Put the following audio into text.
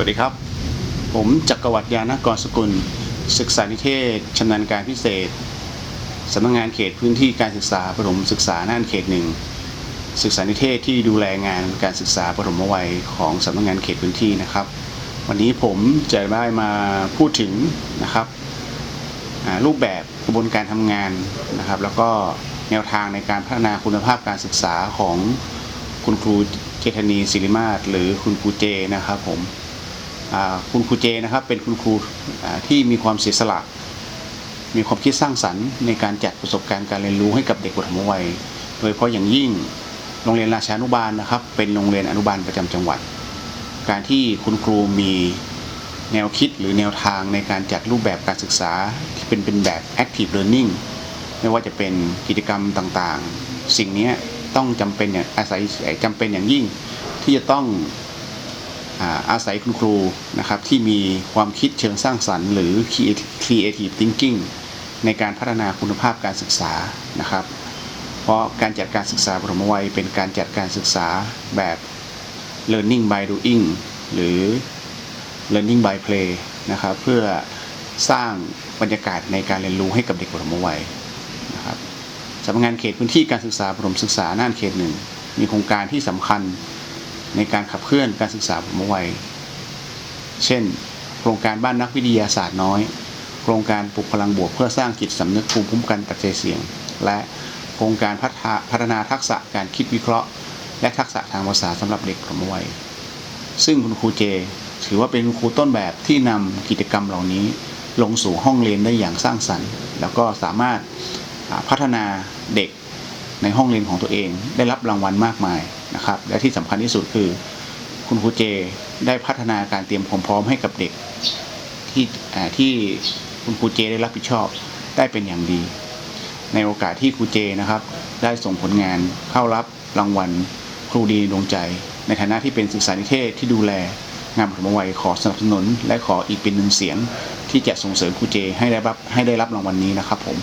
วัสดีครับ ผมจักรวัติยานกรสกุล ศึกษานิเทศชำนาญการพิเศษสำนักงานเขตพื้นที่การศึกษาประถมศึกษาน่านเขตหนึ่งศึกษานิเทศที่ดูแลงานการศึกษาประถมวัยของสำนักงานเขตพื้นที่นะครับ วันนี้ผมจะได้มาพูดถึงนะครับรูปแบบกระบวนการทำงานนะครับ แล้วก็แนวทางในการพัฒนาคุณภาพการศึกษาของคุณครูเจษณีศิริมาศหรือคุณครูเจนะครับผม คุณครูเจนะครับเป็นคุณครูที่มีความเสียสละ มีความคิดสร้างสรรค์ในการจัดประสบการณ์การเรียนรู้ให้กับเด็กปฐมวัย โดยเฉพาะอย่างยิ่งโรงเรียนราชานุบาลนะครับ เป็นโรงเรียนอนุบาลประจำจังหวัด การที่คุณครูมีแนวคิดหรือแนวทางในการจัดรูปแบบการศึกษาที่เป็นเป็นแบบ active learning ไม่ว่าจะเป็นกิจกรรมต่างๆ สิ่งนี้ต้องจำเป็นอย่างอาศัยจำเป็นอย่างยิ่งที่จะต้อง อาอาศัยคุณครูนะครับที่มีความคิดเชิงสร้างสรรค์ หรือ creative thinking ในการพัฒนาคุณภาพการศึกษานะครับ เพราะการจัดการศึกษาปฐมวัยเป็นการจัดการศึกษาแบบ learning by doing หรือ learning by play นะครับเพื่อสร้างบรรยากาศในการเรียนรู้ให้กับเด็กปฐมวัยนะครับสำนักงานเขตพื้นที่การศึกษาปฐมศึกษาน่านเขตหนึ่งมีโครงการที่สำคัญ ในการขับเคลื่อนการศึกษาปฐมวัย เช่น โครงการบ้านนักวิทยาศาสตร์น้อย โครงการปลุกพลังบวกเพื่อสร้างจิตสำนึกภูมิคุ้มกันปัจจัยเสียง และโครงการพัฒนาพัฒนาทักษะการคิดวิเคราะห์ และทักษะทางภาษาสำหรับเด็กปฐมวัย ซึ่งคุณครูเจ ถือว่าเป็นครูต้นแบบที่นำกิจกรรมเหล่านี้ ลงสู่ห้องเรียนได้อย่างสร้างสรรค์ แล้วก็สามารถพัฒนาเด็ก ในห้องเรียนของตัวเองได้รับรางวัลมากมายนะครับ และที่สำคัญที่สุดคือ คุณครูเจได้พัฒนาการเตรียมความพร้อมให้กับเด็ก ที่ที่คุณครูเจได้รับผิดชอบได้เป็นอย่างดี ในโอกาสที่ครูเจนะครับ ได้ส่งผลงานเข้ารับรางวัลครูดีดวงใจ ในฐานะที่เป็นศึกษานิเทศที่ดูแลงานปฐมวัยขอสนับสนุน และขออีกเป็นหนึ่งเสียง ที่จะส่งเสริมครูเจให้ได้รับให้ได้รับรางวัลนี้นะครับผม